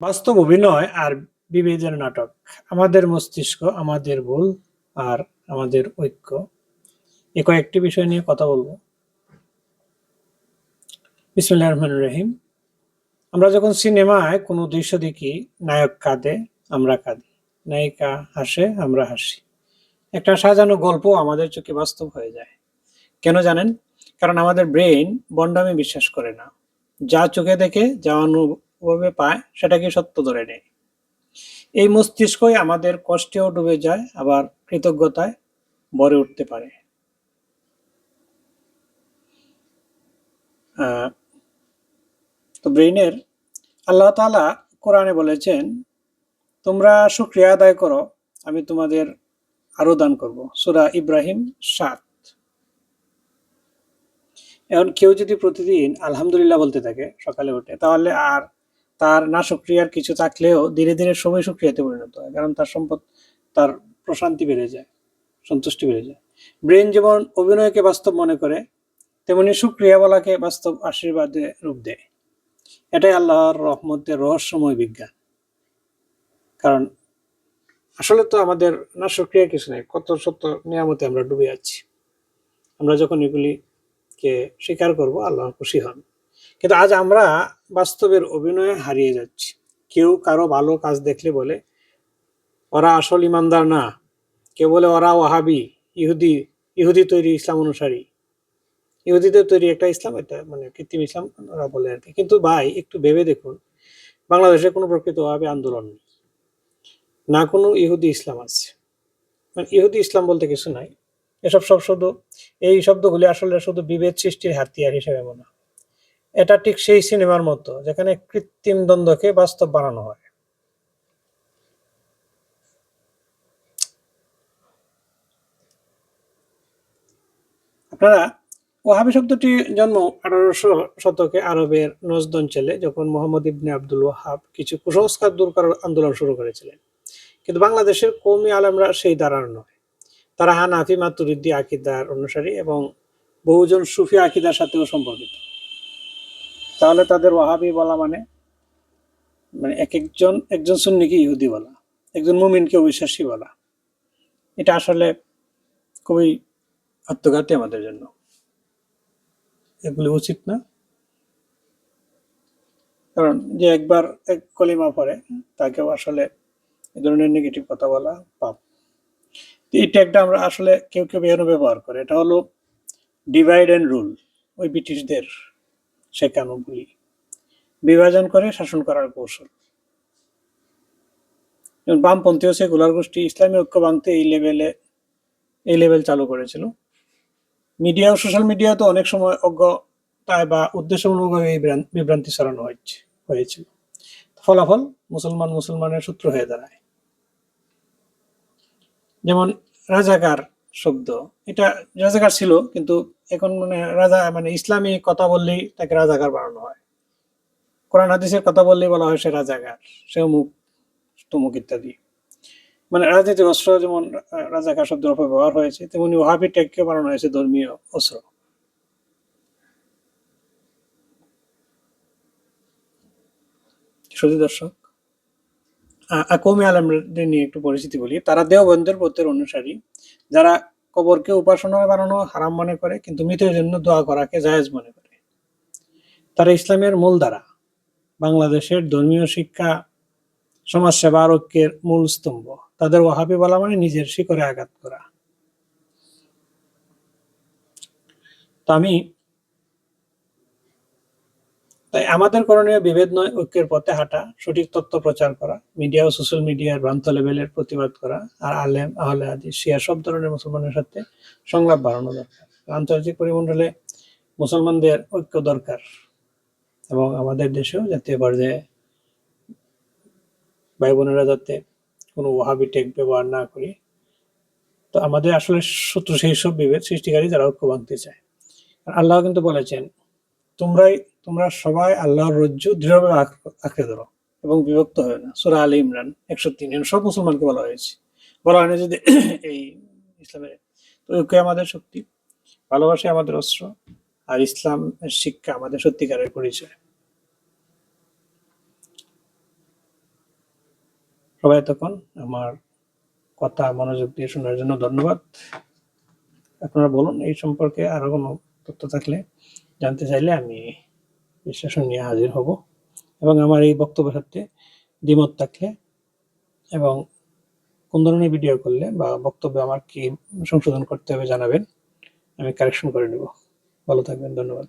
বাস্তব অভিনয় আর বিবেচন নাটক। আমাদের মস্তিষ্ক, আমাদের ভুল আর আমাদের ঐক্য। এ কয়েকটি বিষয় নিয়ে কথা বলব। বিসমুল্লাহ রহমান রহিম। আমরা যখন সিনেমায় কোনো দৃশ্য দেখি, নায়ক কাঁদে, আমরা কাঁদি। নায়িকা হাসে, আমরা হাসি। একটা সাজানো গল্প আমাদের চোখে বাস্তব হয়ে যায়। কেন জানেন? কারণ আমাদের ব্রেইন বন্ডামি বিশ্বাস করে না। যা চোখে দেখে, যা অনুভবে পায়, সেটাকে সত্য ধরে নেয়। এই মস্তিষ্কই আমাদের কষ্টেও ডুবে যায়, আবার কৃতজ্ঞতায় ভরে উঠতে পারে। তো ব্রেইনের আল্লাহ তাআলা কোরআনে বলেছেন, তোমরা শুক্রিয়া আদায় করো, আমি তোমাদের আরও দান করব। সুরা ইব্রাহিম সাত। এখন কেউ যদি প্রতিদিন আলহামদুলিল্লাহ বলতে থাকে সকালে উঠে, তাহলে আর তার না সক্রিয়ার কিছু থাকলেও ধীরে ধীরে সবাই শুক্রিয়াতে পরিণত হয়, কারণ তার সম্পদ, তার প্রশান্তি বেড়ে যায়, সন্তুষ্টি বেড়ে যায়। ব্রেন যেমন অভিনয়কে বাস্তব মনে করে, তেমনি শুক্রিয়া বলাকে বাস্তব আশীর্বাদে রূপ দেয়। এটাই আল্লাহর রহমতের রহস্যময় বিজ্ঞান। কারণ আসলে তো আমাদের না শুক্রিয়া কিছু নেই, কত শত নিয়ামতে আমরা ডুবে আছি। আমরা যখন এগুলিকে স্বীকার করব, আল্লাহ খুশি হন। কিন্তু আজ আমরা বাস্তবের অভিনয়ে হারিয়ে যাচ্ছি। কেউ কারও ভালো কাজ দেখলে বলে, ওরা আসল ইমানদার না। কেউ বলে, ওরা ওয়াহাবি, ইহুদি ইহুদি তৈরি ইসলাম অনুসারী। ইহুদিদের তৈরি একটা ইসলাম, এটা মানে কৃত্রিম ইসলাম ওরা বলে আর কি। কিন্তু ভাই, একটু ভেবে দেখুন, বাংলাদেশে কোনো প্রকৃত ওয়াহাবি আন্দোলন নেই। না কোনো ইহুদি ইসলাম আছে। মানে ইহুদি ইসলাম বলতে কিছু নাই। এসব সব শুধু, এই শব্দগুলি আসলে শুধু বিভেদ সৃষ্টির হাতিয়ার হিসেবে মনে হয়। এটা ঠিক সেই সিনেমার মতো, যেখানে কৃত্রিম দ্বন্দ্বকে বাস্তব বানানো হয়। আপনারা ওহাবি শব্দটি জন্ম আঠারোশো শতকে আরবের নজদ অঞ্চলে যখন মোহাম্মদ ইবনে আব্দুল ওয়াহাব কিছু কুসংস্কার দূর করার আন্দোলন শুরু করেছিলেন। কিন্তু বাংলাদেশের কৌমি আলেমরা সেই ধারার নয়। তারা হানাফি, মাতুরিদ্দি আকিদার অনুসারী এবং বহুজন সুফি আকিদার সাথেও সম্পর্কিত। তাহলে তাদের ওয়াহাবি বলা মানে মানে এক একজন একজন সুন্নিকে ইহুদি বলা, একজন মুমিনকে অবিশ্বাসী বলা। এটা আসলে খুবই আত্মঘাতী আমাদের জন্য। এগুলি উচিত না। কারণ যে একবার এক কলিমা পড়ে, তাকেও আসলে এ ধরনের নেগেটিভ কথা বলা পাপ। এই ট্যাগটা আমরা আসলে কেউ কেউ এখানে ব্যবহার করে। এটা হলো ডিভাইড অ্যান্ড রুল ওই ব্রিটিশদের শেখানো বলি বিভাজন করে শাসন করার কৌশল। যেমন বামপন্থীয় সেকুলার গোষ্ঠী, ইসলামী ঐক্য ভাঙতে এই লেভেলে এই লেভেল চালু করেছিল। মিডিয়া ও সোশ্যাল মিডিয়া তো অনেক সময় অজ্ঞতায় বা উদ্দেশ্যমূলকভাবে এই বিভ্রান্তি ছড়ানো হয়েছে, হয়েছিল। ফলাফল মুসলমান মুসলমানের সূত্র হয়ে দাঁড়ায়। যেমন রাজাকার শব্দ, এটা রাজাকার ছিল, কিন্তু এখন মানে রাজা মানে ইসলামী কথা বললেই তাকে রাজাকার বানানো হয়। কোরআন, হাদিসের কথা বললেই বলা হয় সে রাজাকার সে অমুক, তমুক ইত্যাদি। মানে রাজনীতির অস্ত্র যেমন রাজাকার শব্দের অপব্যবহার হয়েছে, তেমনি ওহাবি ট্যাগকে বানানো হয়েছে ধর্মীয় অস্ত্র। শুধু দর্শক, আ- আ- কৌমি আলমদের নিয়ে একটু পরিচিতি বলি। তারা দেওবন্দের পথের অনুসারী, যারা কবরকে উপাসনা বানানো হারাম মনে করে, কিন্তু মৃতের জন্য দোয়া করাকে জায়েজ মনে করে। তারা ইসলামের মূল মূলধারা বাংলাদেশের ধর্মীয় শিক্ষা, সমাজসেবা আর ঐক্যের মূল স্তম্ভ। তাদের ওহাবি বলা মানে নিজের শিকরে আঘাত করা। তো আমি তাই আমাদের করণীয় বিভেদ নয়, ঐক্যের পথে হাঁটা, সঠিক তথ্য প্রচার করা মিডিয়া ও সোশ্যাল মিডিয়ার ভ্রান্ত লেভেলের প্রতিবাদ করা, আর আলেম, আহলে হাদিস, শিয়া সব ধরনের মুসলমানের সাথে সংলাপ বাড়ানো দরকার। আন্তর্জাতিক পরিমণ্ডলে মুসলমানদের ঐক্য দরকার এবং আমাদের দেশেও জাতীয় পর্যায়ে ভাই বোনেরা যাতে কোনো ওহাবি টেক ব্যবহার না করি, তো আমাদের আসলে শত্রু সেই সব বিভেদ সৃষ্টিকারী যারা ঐক্য ভাঙতে চায়। আল্লাহ কিন্তু বলেছেন তোমরাই, তোমরা সবাই আল্লাহর রজ্জু দৃঢ়ভাবে আঁকড়ে ধরো এবং বিভক্ত হয় না। সুরা আলী ইমরান একশো তিন সব মুসলমানকে বলা হয়েছে। বলা হয় না যদি এই ইসলামের ঐক্য আমাদের শক্তি, ভালোবাসা আমাদের অস্ত্র, আর ইসলাম শিক্ষা আমাদের সত্যিকারের পরিচয়। সবাই তখন আমার কথা, মনোযোগ দিয়ে শোনার জন্য ধন্যবাদ। আপনারা বলুন, এই সম্পর্কে আরও কোনো তথ্য থাকলে জানতে চাইলে আমি বিশ্লেষণ নিয়ে হাজির হব। এবং আমার এই বক্তব্যের সাথে দ্বিমত থাকলে এবং কোন ধরনের ভিডিও করলে বা বক্তব্য আমার কি সংশোধন করতে হবে জানাবেন, আমি কারেকশন করে নেব। ভালো থাকবেন, ধন্যবাদ।